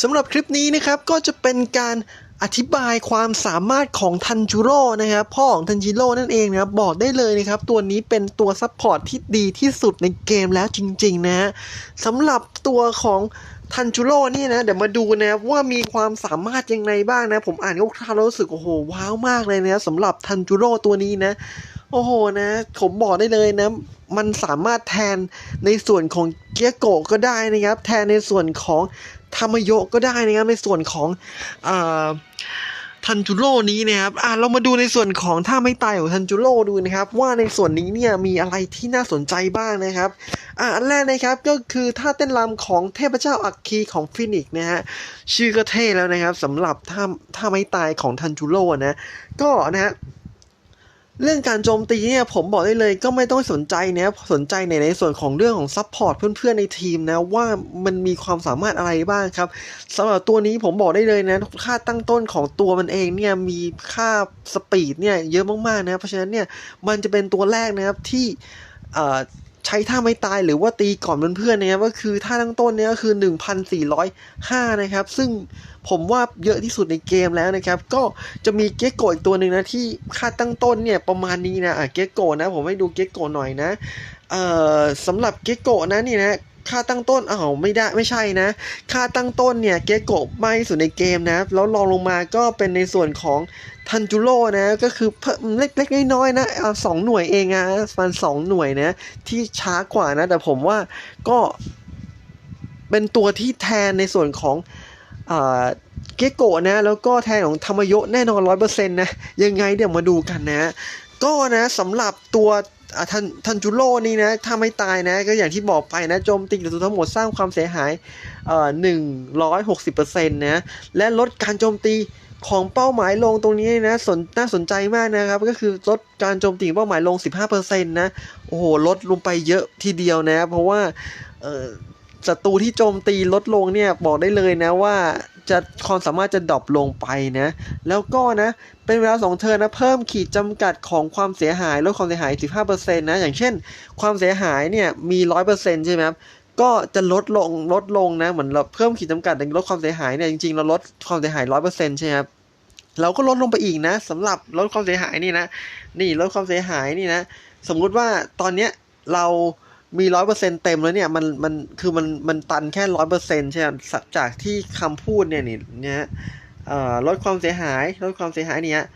สำหรับคลิปนี้นะครับก็จะเป็นการอธิบายความสามารถของทันจูโร่นะครับพ่อของทันจิโร่นั่นเองนะครับบอกได้เลยนะครับตัวนี้เป็นตัวซัพพอร์ตที่ดีที่สุดในเกมแล้วจริงๆนะฮะสำหรับตัวของทันจูโร่นี่นะเดี๋ยวมาดูนะว่ามีความสามารถยังไงบ้างนะ ผมอ่านคร่าวๆแล้วรู้สึกโอ้โหว้าวมากเลยนะสำหรับทันจูโร่ตัวนี้นะ โอ้โหนะ ผมบอกได้เลยนะ มันสามารถแทนในส่วนของเกียโกะก็ได้นะครับ แทนในส่วนของธรรมโยก็ได้นะครับ ในส่วนของอ่าทันจูโร่นี้นะครับ อะเรามาดูในส่วนของท่าไม่ตายของทันจูโร่ดูนะครับ ว่าในส่วนนี้เนี่ยมีอะไรที่น่าสนใจบ้างนะครับ อะอันแรกนะครับก็คือท่าเต้นรำของเทพเจ้าอัคคีของฟินิกซ์นะฮะ ชื่อก็เท่แล้วนะครับสำหรับท่าท่าไม่ตายของทันจูโร่นะ ก็นะฮะ เรื่องการโจมตีเนี่ยผมบอกได้เลยก็ไม่ต้องสนใจนะสนใจในในส่วนของเรื่องของซัพพอร์ตเพื่อนๆในทีมนะว่ามันมีความสามารถอะไรบ้างครับสำหรับตัวนี้ผมบอกได้เลยนะค่าตั้งต้นของตัวมันเองเนี่ยมีค่าสปีดเนี่ยเยอะมากๆนะเพราะฉะนั้นเนี่ยมันจะเป็นตัวแรกนะครับที่ ใช้ท่าไม่ตายหรือว่าตีก่อนเพื่อนๆนะครับก็คือท่าตั้งต้นเนี่ยก็คือ 1,405 นะครับ ซึ่งผมว่าเยอะที่สุดในเกมแล้วนะครับ ก็จะมีเกโกอีกตัวหนึ่งนะที่ค่าตั้งต้นเนี่ยประมาณนี้นะอะเกโกนะ ผมให้ดูเกโกหน่อยนะเอ่อสำหรับเกโกนะนี่นะ ค่าตั้งต้นอ้าวไม่ได้ไม่ใช่นะ ค่าตั้งต้นเนี่ยเกโกะมากที่สุดในเกมนะแล้วรองลงมาก็เป็นในส่วนของทันจูโร่นะก็คือเพิ่มเล็กๆน้อยๆนะเอาสองหน่วยเองนะมันสองหน่วยนะที่ช้ากว่านะ แต่ผมว่าก็เป็นตัวที่แทนในส่วนของเกโกะนะ แล้วก็แทนของธรรมยะแน่นอนร้อยเปอร์เซ็นต์นะ ยังไงเดี๋ยวมาดูกันนะ ก็นะสำหรับตัวอะทันทันจูโร่นี่นะถ้าไม่ตายนะ ก็อย่างที่บอกไปนะโจมตีศัตรูทั้งหมดสร้างความเสียหายเอ่อหนึ่งร้อยหกสิบเปอร์เซ็นต์นะและลดการโจมตีของเป้าหมายลงตรงนี้นะสนน่าสนใจมากนะครับ ก็คือลดการโจมตีเป้าหมายลง 15%นะโอ้โหลดลงไปเยอะทีเดียวนะ เพราะว่าศัตรูที่โจมตีลดลงเนี่ยบอกได้เลยนะว่า จะความสามารถจะดรอปลงไปนะ แล้วก็นะ เป็นเวลาสองเทิร์นนะ เพิ่มขีดจำกัดของความเสียหายลดความเสียหาย 15%นะ อย่างเช่น ความเสียหายเนี่ยมี 100%ใช่ไหมครับก็จะลดลงลดลงนะเหมือนเราเพิ่มขีดจำกัดลดความเสียหายเนี่ยจริงๆเราลดความเสียหาย 100%ใช่ไหมครับเราก็ลดลงไปอีกนะสำหรับลดความเสียหายนี่นะ นี่ลดความเสียหายนี่นะ สมมุติว่าตอนเนี้ยเรา มีร้อยเปอร์เซ็นเต็มแล้วเนี่ยมันมันคือมันมันตันแค่ร้อยเปอร์เซ็นใช่ไหมจากที่คำพูดเนี่ยนี่เนี่ยลดความเสียหายลดความเสียหายเนี่ย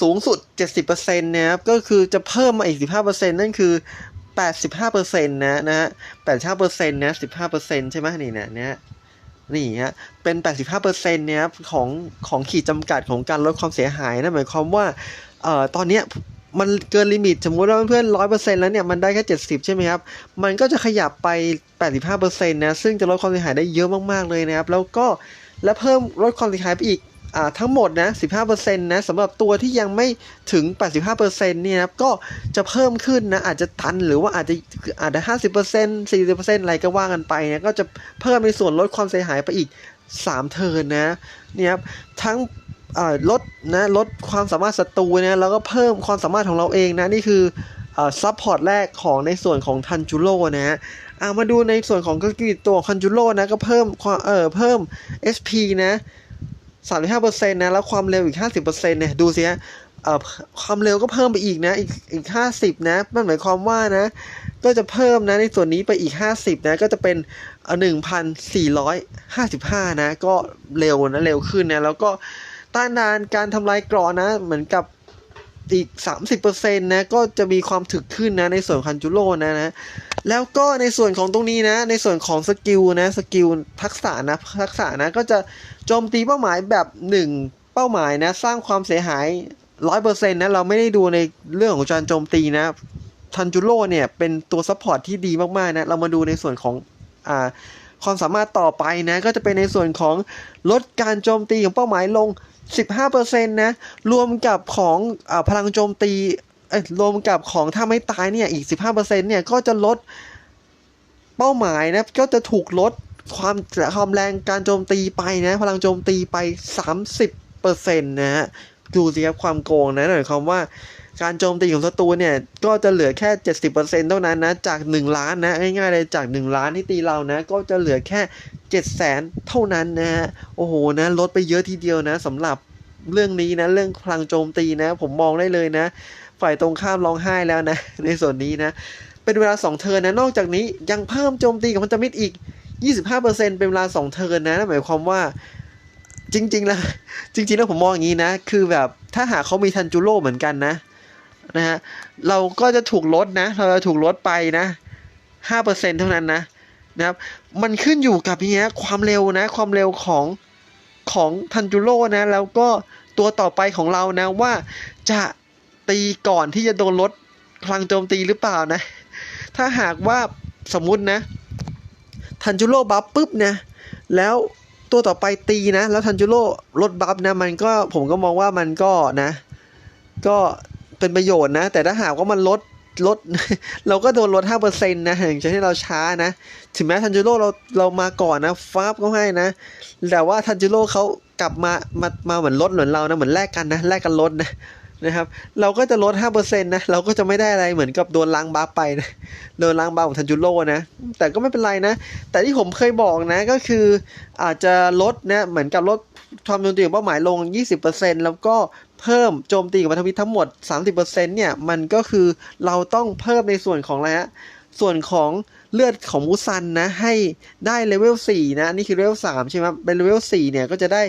สูงสุด 70%นะครับก็คือจะเพิ่มมาอีก 15%นั่นคือ 85%นะนะฮะ85%นะ15%ใช่ไหมนี่นะเนี่ยนี่ฮะเป็น 85%เนี่ยครับของของขีดจำกัดของการลดความเสียหายนะหมายความว่าเอ่อตอนเนี้ย มันเกินลิมิตสมมุติว่าเพื่อนร้อยเปอร์เซ็นต์แล้วเนี่ยมันได้แค่เจ็ดสิบใช่ไหมครับ มันก็จะขยับไปแปดสิบห้าเปอร์เซ็นต์นะ ซึ่งจะลดความเสียหายได้เยอะมากๆเลยนะครับ แล้วก็และเพิ่มลดความเสียหายไปอีกอ่าทั้งหมดนะสิบห้าเปอร์เซ็นต์นะสำหรับตัวที่ยังไม่ถึงแปดสิบห้าเปอร์เซ็นต์เนี่ยครับก็จะเพิ่มขึ้นนะอาจจะตันหรือว่าอาจจะอาจจะห้าสิบเปอร์เซ็นต์สี่สิบเปอร์เซ็นต์อะไรก็ว่ากันไปนะก็จะเพิ่มในส่วนลดความเสียหายไปอีกสามเทิร์นนะเนี่ยครับทั้ง ลดนะลดความสามารถศัตรูนะแล้วก็เพิ่มความสามารถของเราเองนะนี่คือซัพพอร์ตแรกของในส่วนของทันจูโร่นะฮะอ่ามาดูในส่วนของก็คือตัวทันจูโร่นะก็เพิ่มความเออเพิ่ม SP นะ35%นะแล้วความเร็วอีก 50%เนี่ยดูสิฮะความเร็วก็เพิ่มไปอีกนะอีกอีก 50 นะนั่นหมายความว่านะก็จะเพิ่มนะในส่วนนี้ไปอีก 50 นะก็จะเป็นเอ่อ1,455 นะก็เร็วนะเร็วขึ้นนะแล้วก็ ต้านทานการทำลายเกรอนะ เหมือนกับอีก 30%นะก็จะมีความถึกขึ้นนะในส่วนคันจูโร่นะนะแล้วก็ในส่วนของตรงนี้นะ ในส่วนของสกิลนะสกิลทักษะนะทักษะนะก็จะโจมตีเป้าหมายแบบ 1 เป้าหมายนะ สร้างความเสียหาย100%นะเราไม่ได้ดูในเรื่องของการโจมตีนะทันจูโร่เนี่ยเป็นตัวซัพพอร์ตที่ดีมากๆนะเรามาดูในส่วนของอ่า ความสามารถต่อไปนะก็จะเป็นในส่วนของลดการโจมตีของเป้าหมายลง 15%นะรวมกับของอพลังโจมตีรวมกับของถ้าไม่ตายเนี่ยอีก 15%เนี่ยก็จะลดเป้าหมายนะก็จะถูกลดความความแรงการโจมตีไปนะพลังโจมตีไป 30%นะฮะดูสิครับความโกงนะหมายความว่า การโจมตีของศัตรูเนี่ยก็จะเหลือแค่ 70%เท่านั้นนะจาก 1 ล้านนะง่ายๆเลยจาก 1 ล้านที่ตีเรานะก็จะเหลือแค่ 7 0 0 0 0 0 เท่านั้นนะฮะโอ้โหนะลดไปเยอะทีเดียวนะสำหรับเรื่องนี้นะเรื่องพลังโจมตีนะ ผมมองได้เลยนะ ฝ่ายตรงข้ามร้องไห้แล้วนะ ในส่วนนี้นะ เป็นเวลา 2 เทิร์นนะนอกจากนี้ยังเพิ่มโจมตีกับพันธมิตรอีก 25%เป็นเวลา 2 เทิร์นนะนั่นหมายความว่าจริงๆแล้วจริงๆแล้วผมมองอย่างนี้นะ คือแบบถ้าหากเขามีทันจูโร่เหมือนกันนะ นะฮะเราก็จะถูกลดนะ เราจะถูกลดไปนะ5%เท่านั้นนะนะครับ มันขึ้นอยู่กับเนี้ยความเร็วนะ ความเร็วของของทันจูโร่นะ แล้วก็ตัวต่อไปของเรานะว่าจะตีก่อนที่จะโดนลดพลังโจมตีหรือเปล่านะ ถ้าหากว่าสมมุตินะ ทันจูโร่บัฟปุ๊บนะแล้วตัวต่อไปตีนะ แล้วทันจูโร่ลดบัฟนะ มันก็ผมก็มองว่ามันก็นะ ก็ เป็นประโยชน์นะ แต่ถ้าหากว่ามันลดลด เราก็โดนลด5%นะอย่างเช่นที่เราช้านะ ถึงแม้ทันจูโร่เราเรามาก่อนนะฟาบก็ให้นะ แต่ว่าทันจูโร่เขากลับมามามาเหมือนลดเหมือนเรานะเหมือนแลกกันนะแลกกันลดนะนะครับ เราก็จะลด5%นะเราก็จะไม่ได้อะไรเหมือนกับโดนล้างบัฟไปนะโดนล้างบัฟของทันจูโร่นะ แต่ก็ไม่เป็นไรนะ แต่ที่ผมเคยบอกนะก็คืออาจจะลดนะเหมือนกับลด ความโจมตีของเป้าหมายลง 20%แล้วก็เพิ่มโจมตีกับพันธมิตรทั้งหมด 30%เนี่ยมันก็คือเราต้องเพิ่มในส่วนของอะไรฮะส่วนของเลือดของมูซันนะให้ได้เลเวล4นะนี่คือเลเวล3ใช่ไหมเป็นเลเวล4เนี่ยก็จะได้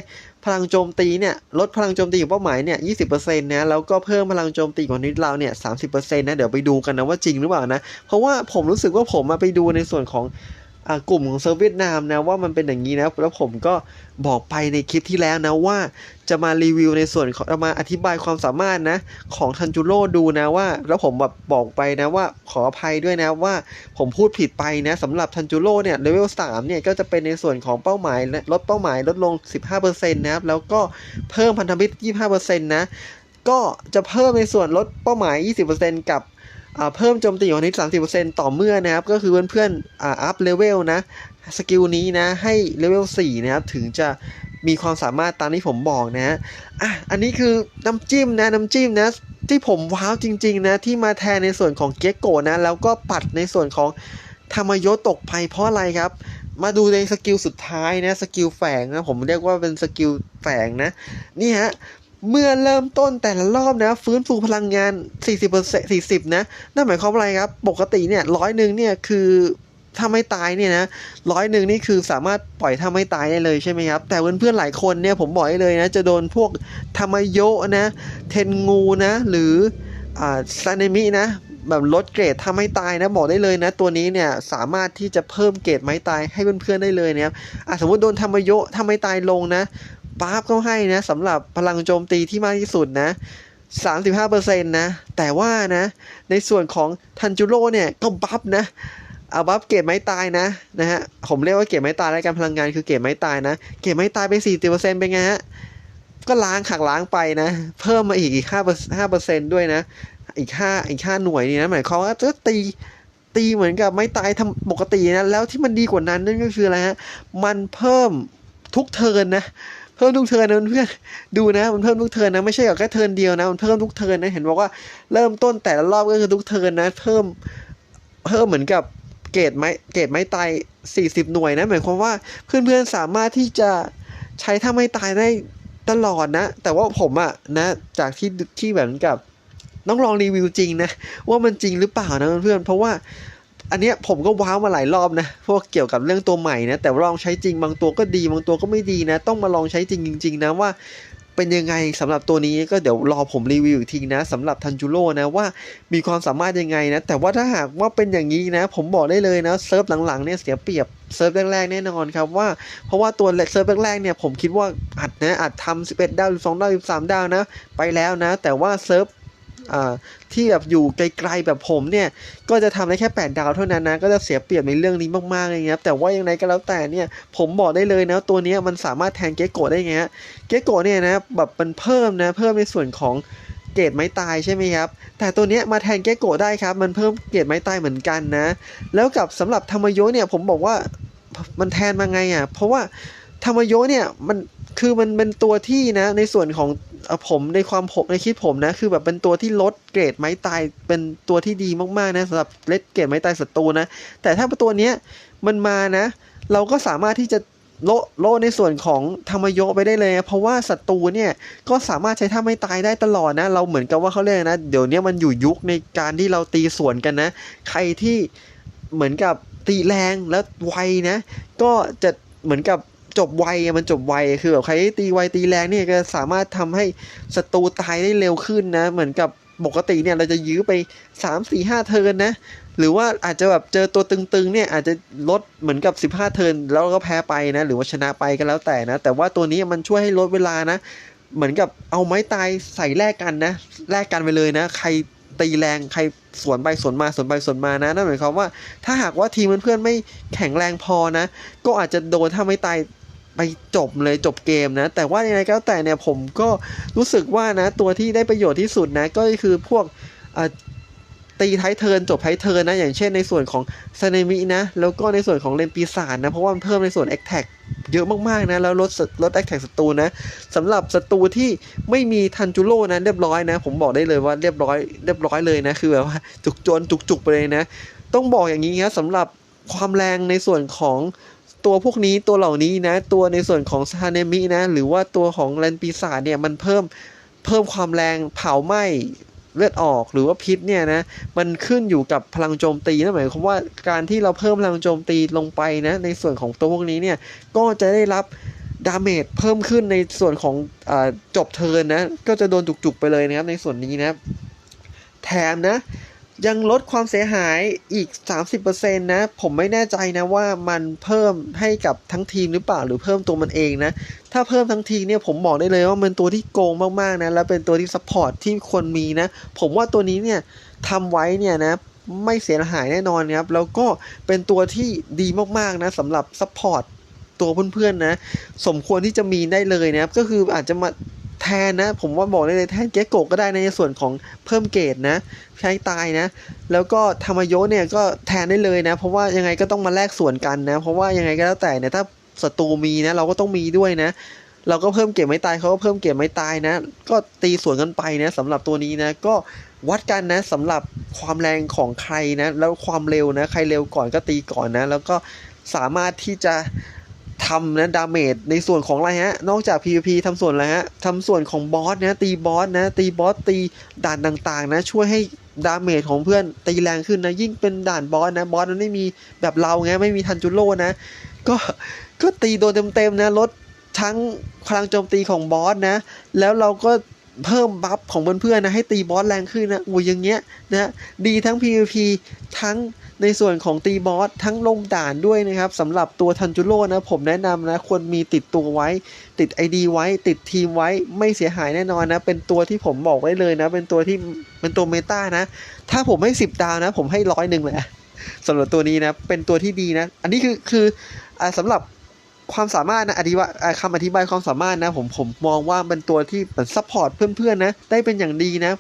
พลังโจมตีเนี่ยลดพลังโจมตีของเป้าหมายเนี่ย20%นะแล้วก็เพิ่มพลังโจมตีของนิดเราเนี่ย30%นะเดี๋ยวไปดูกันนะว่าจริงหรือเปล่านะเพราะว่าผมรู้สึกว่าผมมาไปดูในส่วนของ กลุ่มของเซิร์ฟเวียดนามนะว่ามันเป็นอย่างนี้นะแล้วผมก็บอกไปในคลิปที่แล้วนะว่าจะมารีวิวในส่วนของจะมาอธิบายความสามารถนะ ของทันจูโร่ดูนะว่า แล้วผมแบบบอกไปนะว่าขออภัยด้วยนะว่าผมพูดผิดไปนะสำหรับทันจูโร่เนี่ยเลเวล3เนี่ยก็จะเป็นในส่วนของเป้าหมายลดเป้าหมายลดลง 15%นะครับแล้วก็เพิ่มพันธมิตร 25%นะก็จะเพิ่มในส่วนลดเป้าหมาย 20%กับอ่า เพิ่มโจมตีของนิด30%ต่อเมื่อนะครับ ก็คือเพื่อนๆอ่าอัพเลเวลนะ สกิลนี้นะ ให้เลเวล4นะครับ ถึงจะมีความสามารถตามที่ผมบอกนะอะ อันนี้คือน้ำจิ้มนะ น้ำจิ้มนะ ที่ผมว้าวจริง ๆ นะ ที่มาแทนในส่วนของเกโกนะ แล้วก็ปัดในส่วนของธรรมยศตกไปเพราะอะไรครับ มาดูในสกิลสุดท้ายนะ สกิลแฝงนะ ผมเรียกว่าเป็นสกิลแฝงนะ นี่ฮะ เมื่อเริ่มต้นแต่ละรอบนะ ฟื้นฟูพลังงาน 40% 40 นะ นั่นหมายความว่าอะไรครับ ปกติเนี่ยร้อยหนึ่งเนี่ยคือถ้าไม่ตายเนี่ยนะร้อยหนึ่งนี่คือสามารถปล่อยถ้าไม่ตายได้เลยใช่ไหมครับ แต่เพื่อนๆหลายคนเนี่ยผมบอกให้เลยนะ จะโดนพวกธรรมโยนะ เทนงูนะ หรืออ่าซาเนมินะแบบลดเกรดถ้าไม่ตายนะบอกได้เลยนะ ตัวนี้เนี่ยสามารถที่จะเพิ่มเกรดไม้ตายให้เพื่อนๆได้เลยนะครับอะสมมติโดนธรรมโยะถ้าไม่ตายลงนะ ป๊าบก็ให้นะสำหรับพลังโจมตีที่มากที่สุดนะ 35%นะ แต่ว่านะ ในส่วนของทันจูโร่เนี่ยก็บัฟนะเอาบัฟเกรดไม้ตายนะนะฮะผมเรียกว่าเกรดไม้ตายและการพลังงานคือเกรดไม้ตายนะ เกรดไม้ตายไป40%เป็นไงฮะก็ล้างขักล้างไปนะ เพิ่มมาอีกอีก5 5%ด้วยนะ อีก5อีก5หน่วยนี่นะหมายความว่าจะตีตีเหมือนกับไม้ตายทำปกตินะ แล้วที่มันดีกว่านั้นนั่นก็คืออะไรฮะ มันเพิ่มทุกเทินนะ พิ่มทุกเทิร์นนะเพื่อนดูนะ มันเพิ่มทุกเทิร์นนะไม่ใช่แค่เทิร์นเดียวนะมันเพิ่มทุกเทิร์นนะเห็นบอกว่าเริ่มต้นแต่ละรอบก็คือทุกเทิร์นนะ เพิ่มเพิ่มเหมือนกับเกรดไม้เกรดไม้ตาย40 หน่วยนะหมายความว่าเพื่อนๆสามารถที่จะใช้ถ้าไม่ตายได้ตลอดนะ แต่ว่าผมอะนะ จากที่ที่แบบเหมือนกับต้องลองรีวิวจริงนะ ว่ามันจริงหรือเปล่านะเพื่อนเพราะว่า อันเนี้ยผมก็ว้าวมาหลายรอบนะพวกเกี่ยวกับเรื่องตัวใหม่นะแต่ลองใช้จริงบางตัวก็ดีบางตัวก็ไม่ดีนะ ต้องมาลองใช้จริงจริง ๆ นะว่าเป็นยังไงสำหรับตัวนี้ก็เดี๋ยวรอผมรีวิวอีกทีนะสำหรับทันจูโร่นะว่ามีความสามารถยังไงนะ แต่ว่าถ้าหากว่าเป็นอย่างนี้นะ ผมบอกได้เลยนะเซิร์ฟหลังๆเนี่ยเสียเปรียบเซิร์ฟแรกๆแน่นอนครับว่าเพราะว่าตัวเซิร์ฟแรกๆเนี่ยผมคิดว่าอัดนะอัดทำ11ดาว12ดาว13ดาวนะ ไปแล้วนะ แต่ว่าเซิร์ฟ ที่แบบอยู่ไกลๆแบบผมเนี่ย ก็จะทำได้แค่ 8 ดาวเท่านั้นนะ ก็จะเสียเปรียบในเรื่องนี้มากๆเลยครับแต่ว่ายังไงก็แล้วแต่เนี่ย ผมบอกได้เลยนะ ตัวนี้มันสามารถแทนเกโกะได้ไงฮะเกโกะเนี่ยนะแบบมันเพิ่มนะ เพิ่มในส่วนของเกรดไม้ตายใช่ไหมครับ แต่ตัวนี้มาแทนเกโกะได้ครับ มันเพิ่มเกรดไม้ตายเหมือนกันนะ แล้วกับสำหรับธรรมโยเนี่ยผมบอกว่ามันแทนมาไงอะ เพราะว่า ธรรมโยเนี่ยมันคือมันเป็นตัวที่นะ ในส่วนของผมในความผมในคิดผมนะ คือแบบเป็นตัวที่ลดเกรดไม้ตายเป็นตัวที่ดีมากๆนะสำหรับเลดเกรดไม้ตายศัตรูนะ แต่ถ้าตัวเนี้ยมันมานะ เราก็สามารถที่จะโลโลในส่วนของธรรมโยไปได้เลยนะเพราะว่าศัตรูเนี่ยก็สามารถใช้ท่าไม่ตายได้ตลอดนะ เราเหมือนกับว่าเขาเรียกนะ เดี๋ยวนี้มันอยู่ยุคในการที่เราตีสวนกันนะ ใครที่เหมือนกับตีแรงแล้วไวนะ ก็จะเหมือนกับ จบไวมันจบไวคือแบบใครตีไวตีแรงเนี่ยก็สามารถทำให้ศัตรูตายได้เร็วขึ้นนะ เหมือนกับปกติเนี่ยเราจะยื้อไป 3 4 5 เทินนะ หรือว่าอาจจะแบบเจอตัวตึงๆเนี่ยอาจจะลดเหมือนกับ 15 เทินแล้วก็แพ้ไปนะ หรือว่าชนะไปก็แล้วแต่นะ แต่ว่าตัวนี้มันช่วยให้ลดเวลานะ เหมือนกับเอาไม้ตายใส่แลกกันนะแลกกันไปเลยนะ ใครตีแรงใครสวนไปสวนมาสวนไปสวนมานะนั่นหมายความว่าถ้าหากว่าทีมเพื่อนๆไม่แข็งแรงพอนะ ก็อาจจะโดนถ้าไม่ตาย ไปจบเลยจบเกมนะ แต่ว่ายังไงก็แต่เนี่ยผมก็รู้สึกว่านะ ตัวที่ได้ประโยชน์ที่สุดนะ ก็คือพวกตีท้ายเทิร์นจบท้ายเทิร์นนะ อย่างเช่นในส่วนของซาเนมินะ แล้วก็ในส่วนของเลนปีศาจนะ เพราะว่ามันเพิ่มในส่วนแอคแท็กเยอะมากๆนะ แล้วลดลดแอคแท็กศัตรูนะสำหรับศัตรูที่ไม่มีทันจูโร่นะเรียบร้อยนะ ผมบอกได้เลยว่าเรียบร้อยเรียบร้อยเลยนะ คือแบบว่าจุกจนจุกจุกไปเลยนะ ต้องบอกอย่างนี้ครับสำหรับความแรงในส่วนของ ตัวพวกนี้ตัวเหล่านี้นะ ตัวในส่วนของซาเนมินะ หรือว่าตัวของแลนปีศาจเนี่ยมันเพิ่มเพิ่มความแรงเผาไหม้เลือดออกหรือว่าพิษเนี่ยนะมันขึ้นอยู่กับพลังโจมตีนั่นหมายความว่าการที่เราเพิ่มพลังโจมตีลงไปนะในส่วนของตัวพวกนี้เนี่ยก็จะได้รับดาเมจเพิ่มขึ้นในส่วนของอจบเทินนะก็จะโดนจุกๆไปเลยนะครับในส่วนนี้นะแถมนะ ยังลดความเสียหายอีก 30%นะ ผมไม่แน่ใจนะว่ามันเพิ่มให้กับทั้งทีมหรือเปล่าหรือเพิ่มตัวมันเองนะ ถ้าเพิ่มทั้งทีมเนี่ยผมบอกได้เลยว่ามันตัวที่โกงมากๆนะ แล้วเป็นตัวที่ซัพพอร์ตที่ควรมีนะ ผมว่าตัวนี้เนี่ยทำไว้เนี่ยนะไม่เสียหายแน่นอนครับ แล้วก็เป็นตัวที่ดีมากๆนะสำหรับซัพพอร์ตตัวเพื่อนๆนะ สมควรที่จะมีได้เลยนะครับ ก็คืออาจจะมา แทนนะ ผมว่าบอกได้เลยแทนเกโกก็ได้ในส่วนของเพิ่มเกรดนะ ใช้ตายนะ แล้วก็ธรรมโยเนี่ยก็แทนได้เลยนะ เพราะว่ายังไงก็ต้องมาแลกส่วนกันนะ เพราะว่ายังไงก็แล้วแต่เนี่ยถ้าศัตรูมีนะ เราก็ต้องมีด้วยนะ เราก็เพิ่มเก็บไม่ตายเขาก็เพิ่มเก็บไม่ตายนะ ก็ตีสวนกันไปนะสำหรับตัวนี้นะ ก็วัดกันนะสำหรับความแรงของใครนะ แล้วความเร็วนะ ใครเร็วก่อนก็ตีก่อนนะ แล้วก็สามารถที่จะ ทำนะดาเมจในส่วนของอะไรฮะ นอกจาก PVP ทำส่วนอะไรฮะทำส่วนของบอสนะตีบอสนะตีบอสตีด่านต่างๆ นะ ช่วยให้ดาเมจของเพื่อนตีแรงขึ้นนะ ยิ่งเป็นด่านบอสนะบอสมันไม่มีแบบเราไงไม่มีทันจุโร่นะ ก็ก็ตีโดนเต็มๆนะลดทั้งพลังโจมตีของบอสนะ แล้วเราก็เพิ่มบัฟของเพื่อนๆนะให้ตีบอสแรงขึ้นนะอุ้ยอย่างเงี้ยนะดีทั้ง PVP ทั้ง ในส่วนของตีบอสทั้งลงด่านด้วยนะครับสำหรับตัวทันจูโร่นะผมแนะนำนะควรมีติดตัวไว้ ติด ID ไว้ ติดทีมไว้ไม่เสียหายแน่นอนนะ เป็นตัวที่ผมบอกไว้เลยนะ เป็นตัวที่เป็นตัวเมตานะ ถ้าผมให้ 10 ดาวนะ ผมให้ร้อยหนึ่งเลยอะสำหรับตัวนี้นะ เป็นตัวที่ดีนะ อันนี้คือคืออสำหรับความสามารถนะอธิบายคำอธิบายความสามารถนะ ผมผมมองว่าเป็นตัวที่เหมือนซัพพอร์ตเพื่อนๆนะ ได้เป็นอย่างดีนะ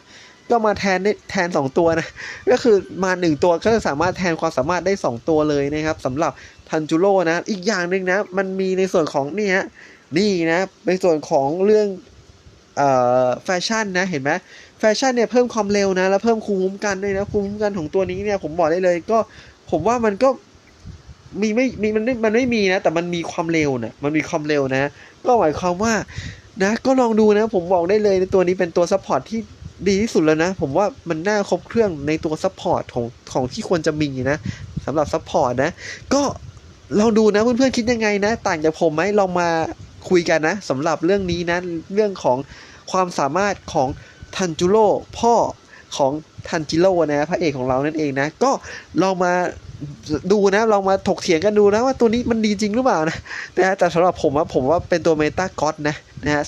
ก็มาแทนได้แทน 2 ตัวนะ ก็คือมา 1 ตัวก็จะสามารถแทนความสามารถได้ 2 ตัวเลยนะครับสำหรับทันจูโร่นะ อีกอย่างหนึ่งนะ มันมีในส่วนของนี่ฮะนี่นะ ในส่วนของเรื่องแฟชั่นนะเห็นไหมแฟชั่นเนี่ยเพิ่มความเร็วนะ แล้วเพิ่มคูคุ้มกันด้วยนะคูคุ้มกันของตัวนี้เนี่ยผมบอกได้เลยก็ผมว่ามันก็มีไม่มีมันไม่มันไม่มีนะ แต่มันมีความเร็วนะมันมีความเร็วนะ ก็หมายความว่านะก็ลองดูนะ ผมบอกได้เลยในตัวนี้เป็นตัวซัพพอร์ตที่ ดีที่สุดแล้วนะ ผมว่ามันน่าครบเครื่องในตัวซัพพอร์ตของของที่ควรจะมีนะสำหรับซัพพอร์ตนะ ก็ลองดูนะเพื่อนๆคิดยังไงนะ ต่างจากผมไหมลองมาคุยกันนะสำหรับเรื่องนี้นะ เรื่องของความสามารถของทันจูโร่พ่อของทันจิโร่นะพระเอกของเรานั่นเองนะ ก็ลองมาดูนะลองมาถกเถียงกันดูนะว่าตัวนี้มันดีจริงหรือเปล่านะแต่แต่สำหรับผมว่าผมว่าเป็นตัวเมตาก็อดนะนะฮะ